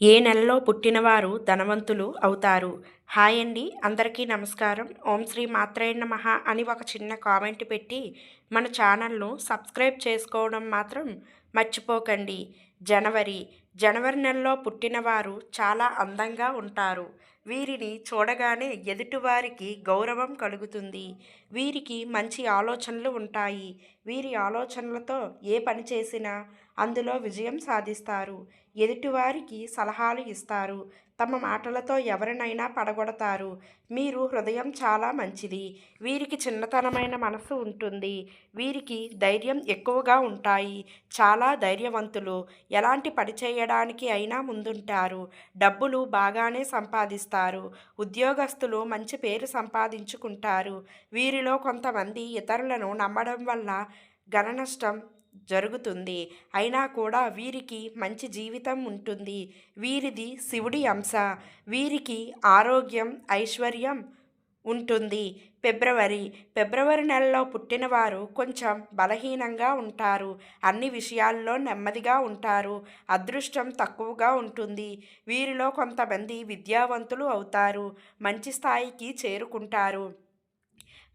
ఏ నెలలో పుట్టినవారు ధనవంతులు అవుతారు? హాయ్ అండి. అందరికీ నమస్కారం. ఓం శ్రీ మాత్రే మహా అని ఒక చిన్న కామెంట్ పెట్టి మన ఛానల్ను సబ్స్క్రైబ్ చేసుకోవడం మాత్రం మర్చిపోకండి. జనవరి జనవరి నెలలో పుట్టినవారు చాలా అందంగా ఉంటారు. వీరిని చూడగానే ఎదుటివారికి గౌరవం కలుగుతుంది. వీరికి మంచి ఆలోచనలు ఉంటాయి. వీరి ఆలోచనలతో ఏ పని చేసినా అందులో విజయం సాధిస్తారు. ఎదుటివారికి సలహాలు ఇస్తారు. తమ మాటలతో ఎవరినైనా పడగొడతారు. మీరు హృదయం చాలా మంచిది. వీరికి చిన్నతనమైన మనసు ఉంటుంది. వీరికి ధైర్యం ఎక్కువగా ఉంటాయి. చాలా ధైర్యవంతులు. ఎలాంటి పని చేయడానికి అయినా ముందుంటారు. డబ్బులు బాగానే సంపాదిస్తారు. ఉద్యోగస్తులు మంచి పేరు సంపాదించుకుంటారు. వీరిలో కొంతమంది ఇతరులను నమ్మడం వల్ల ఘన నష్టం జరుగుతుంది. అయినా కూడా వీరికి మంచి జీవితం ఉంటుంది. వీరిది శివుడి అంశ. వీరికి ఆరోగ్యం ఐశ్వర్యం ఉంటుంది. ఫిబ్రవరి. ఫిబ్రవరి నెలలో పుట్టినవారు కొంచెం బలహీనంగా ఉంటారు. అన్ని విషయాల్లో నెమ్మదిగా ఉంటారు. అదృష్టం తక్కువగా ఉంటుంది. వీరిలో కొంతమంది విద్యావంతులు అవుతారు. మంచి స్థాయికి చేరుకుంటారు.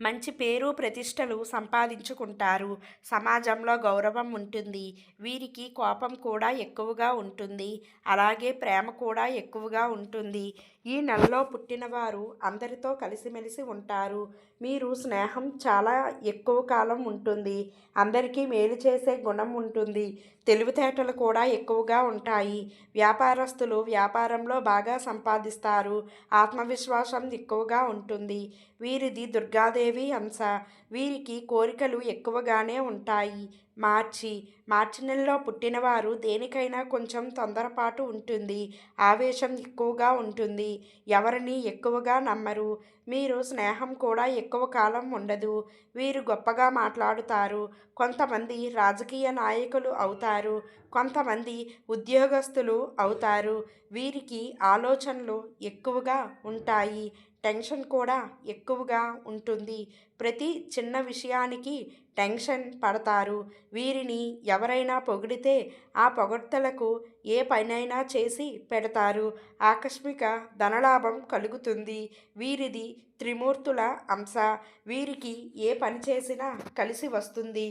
మంచి పేరు ప్రతిష్టలు సంపాదించుకుంటారు. సమాజంలో గౌరవం ఉంటుంది. వీరికి కోపం కూడా ఎక్కువగా ఉంటుంది. అలాగే ప్రేమ కూడా ఎక్కువగా ఉంటుంది. ఈ నెలలో పుట్టినవారు అందరితో కలిసిమెలిసి ఉంటారు. మీరు స్నేహం చాలా ఎక్కువ కాలం ఉంటుంది. అందరికీ మేలు చేసే గుణం ఉంటుంది. తెలివితేటలు కూడా ఎక్కువగా ఉంటాయి. వ్యాపారస్తులు వ్యాపారంలో బాగా సంపాదిస్తారు. ఆత్మవిశ్వాసం ఎక్కువగా ఉంటుంది. వీరిది దుర్గాదేవి అంశ వీరికి కోరికలు ఎక్కువగానే ఉంటాయి. మార్చి మార్చి నెలలో పుట్టినవారు దేనికైనా కొంచెం తొందరపాటు ఉంటుంది. ఆవేశం ఎక్కువగా ఉంటుంది. ఎవరిని ఎక్కువగా నమ్మరు. మీరు స్నేహం కూడా ఎక్కువ కాలం ఉండదు. వీరు గొప్పగా మాట్లాడుతారు. కొంతమంది రాజకీయ నాయకులు అవుతారు. కొంతమంది ఉద్యోగస్తులు అవుతారు. వీరికి ఆలోచనలు ఎక్కువగా ఉంటాయి. టెన్షన్ కూడా ఎక్కువగా ఉంటుంది. ప్రతి చిన్న విషయానికి టెన్షన్ పడతారు. వీరిని ఎవరైనా పొగిడితే ఆ పొగడ్తలకు ఏ పనైనా చేసి పెడతారు. ఆకస్మిక ధనలాభం కలుగుతుంది. వీరిది త్రిమూర్తుల అంశ. వీరికి ఏ పని చేసినా కలిసి వస్తుంది.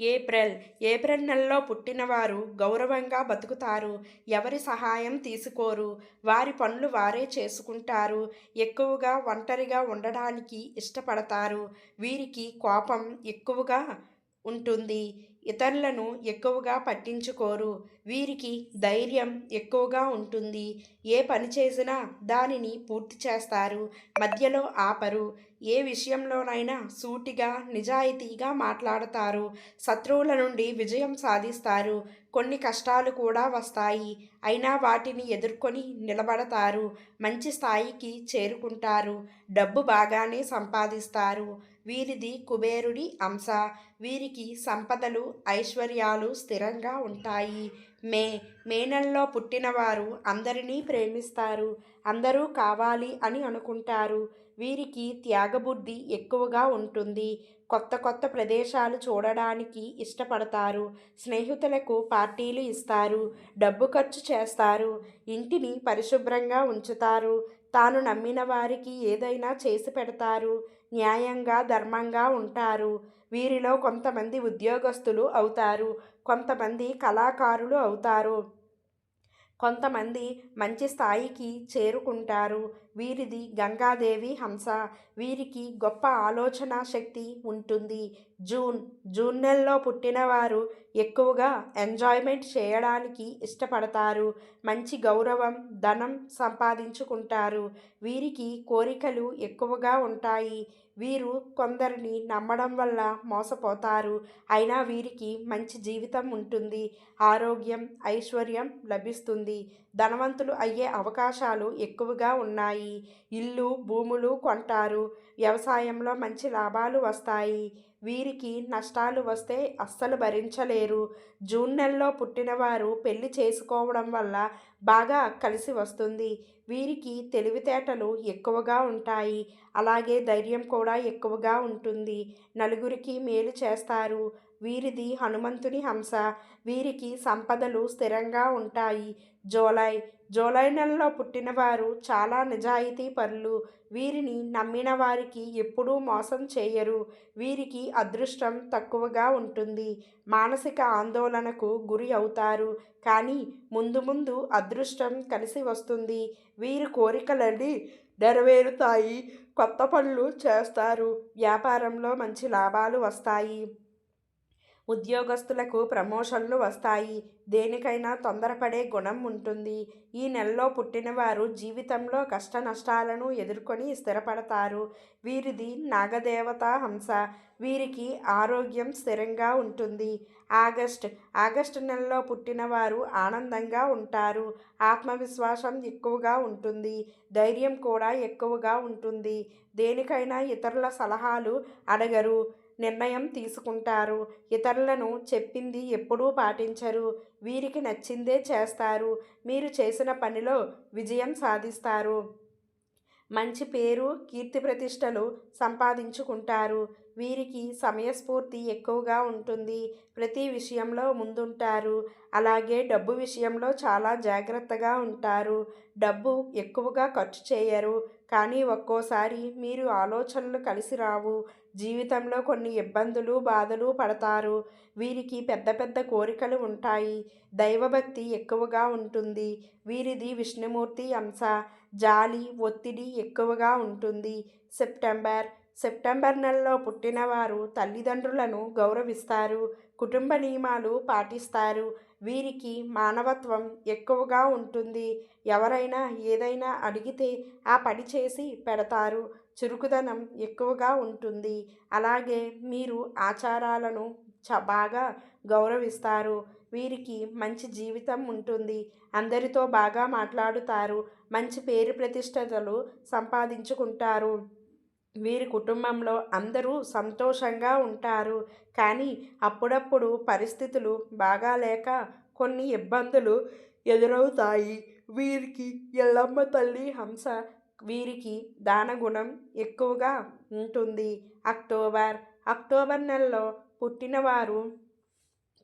ఏప్రిల్. ఏప్రిల్ నెలలో పుట్టినవారు గౌరవంగా బతుకుతారు. ఎవరి సహాయం తీసుకోరు. వారి పనులు వారే చేసుకుంటారు. ఎక్కువగా ఒంటరిగా ఉండడానికి ఇష్టపడతారు. వీరికి కోపం ఎక్కువగా ఉంటుంది. ఇతరులను ఎక్కువగా పట్టించుకోరు. వీరికి ధైర్యం ఎక్కువగా ఉంటుంది. ఏ పని చేసినా దానిని పూర్తి చేస్తారు. మధ్యలో ఆపరు. ఏ విషయంలోనైనా సూటిగా నిజాయితీగా మాట్లాడతారు. శత్రువుల నుండి విజయం సాధిస్తారు. కొన్ని కష్టాలు కూడా వస్తాయి. అయినా వాటిని ఎదుర్కొని నిలబడతారు. మంచి స్థాయికి చేరుకుంటారు. డబ్బు బాగానే సంపాదిస్తారు. వీరిది కుబేరుడి అంశ. వీరికి సంపదలు ఐశ్వర్యాలు స్థిరంగా ఉంటాయి. మే మే నెలలో పుట్టినవారు అందరినీ ప్రేమిస్తారు. అందరూ కావాలి అని అనుకుంటారు. వీరికి త్యాగబుద్ధి ఎక్కువగా ఉంటుంది. కొత్త కొత్త ప్రదేశాలు చూడడానికి ఇష్టపడతారు. స్నేహితులకు పార్టీలు ఇస్తారు. డబ్బు ఖర్చు చేస్తారు. ఇంటిని పరిశుభ్రంగా ఉంచుతారు. తాను నమ్మిన వారికి ఏదైనా చేసి పెడతారు. న్యాయంగా ధర్మంగా ఉంటారు. వీరిలో కొంతమంది ఉద్యోగస్తులు అవుతారు. కొంతమంది కళాకారులు అవుతారు. కొంతమంది మంచి స్థాయికి చేరుకుంటారు. వీరిది గంగాదేవి హంస. వీరికి గొప్ప ఆలోచన శక్తి ఉంటుంది. జూన్ జూన్ నెలలో పుట్టినవారు ఎక్కువగా ఎంజాయ్మెంట్ చేయడానికి ఇష్టపడతారు. మంచి గౌరవం ధనం సంపాదించుకుంటారు. వీరికి కోరికలు ఎక్కువగా ఉంటాయి. వీరు కొందరిని నమ్మడం వల్ల మోసపోతారు. అయినా వీరికి మంచి జీవితం ఉంటుంది. ఆరోగ్యం ఐశ్వర్యం లభిస్తుంది. ధనవంతులు అయ్యే అవకాశాలు ఎక్కువగా ఉన్నాయి. ఇల్లు భూములు కొంటారు. వ్యవసాయంలో మంచి లాభాలు వస్తాయి. వీరికి నష్టాలు వస్తే అస్సలు భరించలేరు. జూన్ నెలలో పుట్టినవారు పెళ్ళి చేసుకోవడం వల్ల బాగా కలిసి వస్తుంది. వీరికి తెలివితేటలు ఎక్కువగా ఉంటాయి. అలాగే ధైర్యం కూడా ఎక్కువగా ఉంటుంది. నలుగురికి మేలు చేస్తారు. వీరిది హనుమంతుని హంస. వీరికి సంపదలు స్థిరంగా ఉంటాయి. జూలై జూలై నెలలో పుట్టినవారు చాలా నిజాయితీ పరులు. వీరిని నమ్మిన వారికి ఎప్పుడూ మోసం చేయరు. వీరికి అదృష్టం తక్కువగా ఉంటుంది. మానసిక ఆందోళనకు గురి అవుతారు. కానీ ముందు ముందు అదృష్టం కలిసి వస్తుంది. వీరి కోరికలన్నీ నెరవేరుతాయి. కొత్త పనులు చేస్తారు. వ్యాపారంలో మంచి లాభాలు వస్తాయి. ఉద్యోగస్తులకు ప్రమోషన్లు వస్తాయి. దేనికైనా తొందరపడే గుణం ఉంటుంది. ఈ నెలలో పుట్టినవారు జీవితంలో కష్ట నష్టాలను ఎదుర్కొని స్థిరపడతారు. వీరిది నాగదేవత హంస. వీరికి ఆరోగ్యం స్థిరంగా ఉంటుంది. ఆగస్ట్. ఆగస్టు నెలలో పుట్టినవారు ఆనందంగా ఉంటారు. ఆత్మవిశ్వాసం ఎక్కువగా ఉంటుంది. ధైర్యం కూడా ఎక్కువగా ఉంటుంది. దేనికైనా ఇతరుల సలహాలు అడగరు. నిర్ణయం తీసుకుంటారు. ఇతరులను చెప్పింది ఎప్పుడూ పాటించరు. వీరికి నచ్చిందే చేస్తారు. మీరు చేసిన పనిలో విజయం సాధిస్తారు. మంచి పేరు కీర్తి ప్రతిష్టలు సంపాదించుకుంటారు. వీరికి సమయస్ఫూర్తి ఎక్కువగా ఉంటుంది. ప్రతి విషయంలో ముందుంటారు. అలాగే డబ్బు విషయంలో చాలా జాగ్రత్తగా ఉంటారు. డబ్బు ఎక్కువగా ఖర్చు చేయరు. కానీ ఒక్కోసారి మీరు ఆలోచనలు కలిసి రావు. జీవితంలో కొన్ని ఇబ్బందులు బాధలు పడతారు. వీరికి పెద్ద పెద్ద కోరికలు ఉంటాయి. దైవభక్తి ఎక్కువగా ఉంటుంది. వీరిది విష్ణుమూర్తి అంశ. జాలి ఒత్తిడి ఎక్కువగా ఉంటుంది. సెప్టెంబర్. సెప్టెంబర్ నెలలో పుట్టినవారు తల్లిదండ్రులను గౌరవిస్తారు. కుటుంబ నియమాలు పాటిస్తారు. వీరికి మానవత్వం ఎక్కువగా ఉంటుంది. ఎవరైనా ఏదైనా అడిగితే ఆ పని చేసి పెడతారు. చురుకుదనం ఎక్కువగా ఉంటుంది. అలాగే మీరు ఆచారాలను చ బాగా గౌరవిస్తారు. వీరికి మంచి జీవితం ఉంటుంది. అందరితో బాగా మాట్లాడుతారు. మంచి పేరు ప్రతిష్టతలు సంపాదించుకుంటారు. వీరి కుటుంబంలో అందరూ సంతోషంగా ఉంటారు. కానీ అప్పుడప్పుడు పరిస్థితులు బాగాలేక కొన్ని ఇబ్బందులు ఎదురవుతాయి. వీరికి ఎల్లమ్మ తల్లి హంస వీరికి దానగుణం ఎక్కువగా ఉంటుంది. అక్టోబర్ అక్టోబర్ నెలలో పుట్టినవారు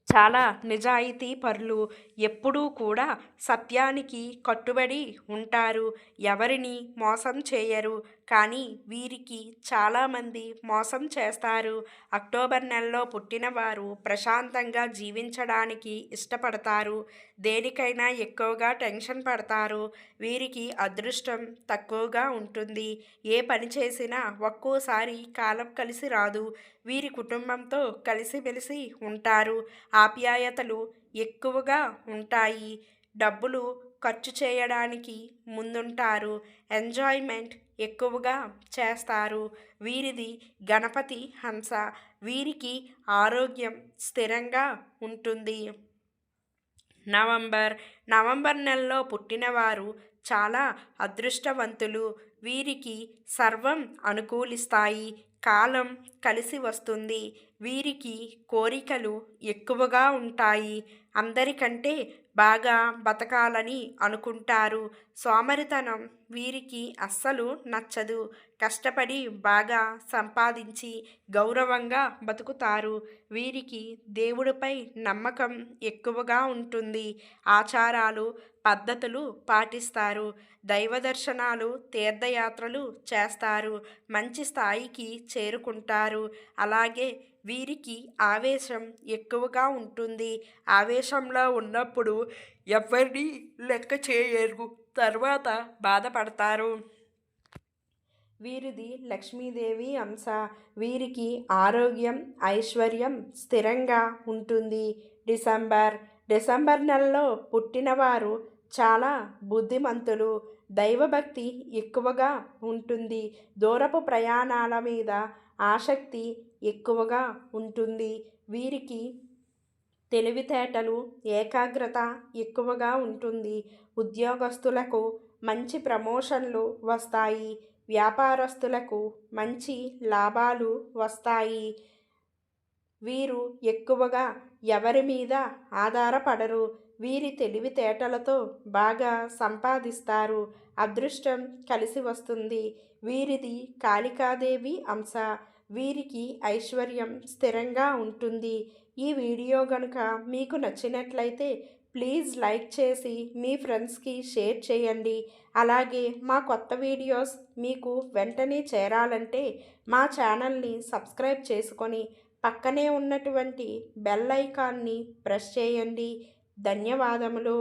చాలా నిజాయితీ పరులు. ఎప్పుడూ కూడా సత్యానికి కట్టుబడి ఉంటారు. ఎవరిని మోసం చేయరు. కానీ వీరికి చాలామంది మోసం చేస్తారు. అక్టోబర్ నెలలో పుట్టినవారు ప్రశాంతంగా జీవించడానికి ఇష్టపడతారు. దేనికైనా ఎక్కువగా టెన్షన్ పడతారు. వీరికి అదృష్టం తక్కువగా ఉంటుంది. ఏ పని చేసినా ఒక్కోసారి కాలం కలిసి రాదు. వీరి కుటుంబంతో కలిసిమెలిసి ఉంటారు. ఆప్యాయతలు ఎక్కువగా ఉంటాయి. డబ్బులు ఖర్చు చేయడానికి ముందుంటారు. ఎంజాయ్మెంట్ ఎక్కువగా చేస్తారు. వీరిది గణపతి హంస. వీరికి ఆరోగ్యం స్థిరంగా ఉంటుంది. నవంబర్. నవంబర్ నెలలో పుట్టినవారు చాలా అదృష్టవంతులు. వీరికి సర్వం అనుకూలిస్తాయి. కాలం కలిసి వస్తుంది. వీరికి కోరికలు ఎక్కువగా ఉంటాయి. అందరికంటే బాగా బతకాలని అనుకుంటారు. సోమరితనం వీరికి అస్సలు నచ్చదు. కష్టపడి బాగా సంపాదించి గౌరవంగా బతుకుతారు. వీరికి దేవుడిపై నమ్మకం ఎక్కువగా ఉంటుంది. ఆచారాలు పద్ధతులు పాటిస్తారు. దైవ దర్శనాలు తీర్థయాత్రలు చేస్తారు. మంచి స్థాయికి చేరుకుంటారు. అలాగే వీరికి ఆవేశం ఎక్కువగా ఉంటుంది. ఆవేశంలో ఉన్నప్పుడు ఎవరిని లెక్క చేయరు. తర్వాత బాధపడతారు. వీరిది లక్ష్మీదేవి అంశ. వీరికి ఆరోగ్యం ఐశ్వర్యం స్థిరంగా ఉంటుంది. డిసెంబర్. డిసెంబర్ నెలలో పుట్టినవారు చాలా బుద్ధిమంతులు. దైవభక్తి ఎక్కువగా ఉంటుంది. దూరపు ప్రయాణాల మీద ఆసక్తి ఎక్కువగా ఉంటుంది. వీరికి తెలివితేటలు ఏకాగ్రత ఎక్కువగా ఉంటుంది. ఉద్యోగస్తులకు మంచి ప్రమోషన్లు వస్తాయి. వ్యాపారస్తులకు మంచి లాభాలు వస్తాయి. వీరు ఎక్కువగా ఎవరి మీద ఆధారపడరు. వీరి తెలివితేటలతో బాగా సంపాదిస్తారు. అదృష్టం కలిసి వస్తుంది. వీరిది కాళికాదేవి అంశ. వీరికి ఐశ్వర్యం స్థిరంగా ఉంటుంది. ఈ వీడియో కనుక మీకు నచ్చినట్లయితే ప్లీజ్ లైక్ చేసి మీ ఫ్రెండ్స్కి షేర్ చేయండి. అలాగే మా కొత్త వీడియోస్ మీకు వెంటనే చేరాలంటే మా ఛానల్ని సబ్స్క్రైబ్ చేసుకొని పక్కనే ఉన్నటువంటి బెల్ ఐకాన్ని ప్రెస్ చేయండి. ధన్యవాదములు.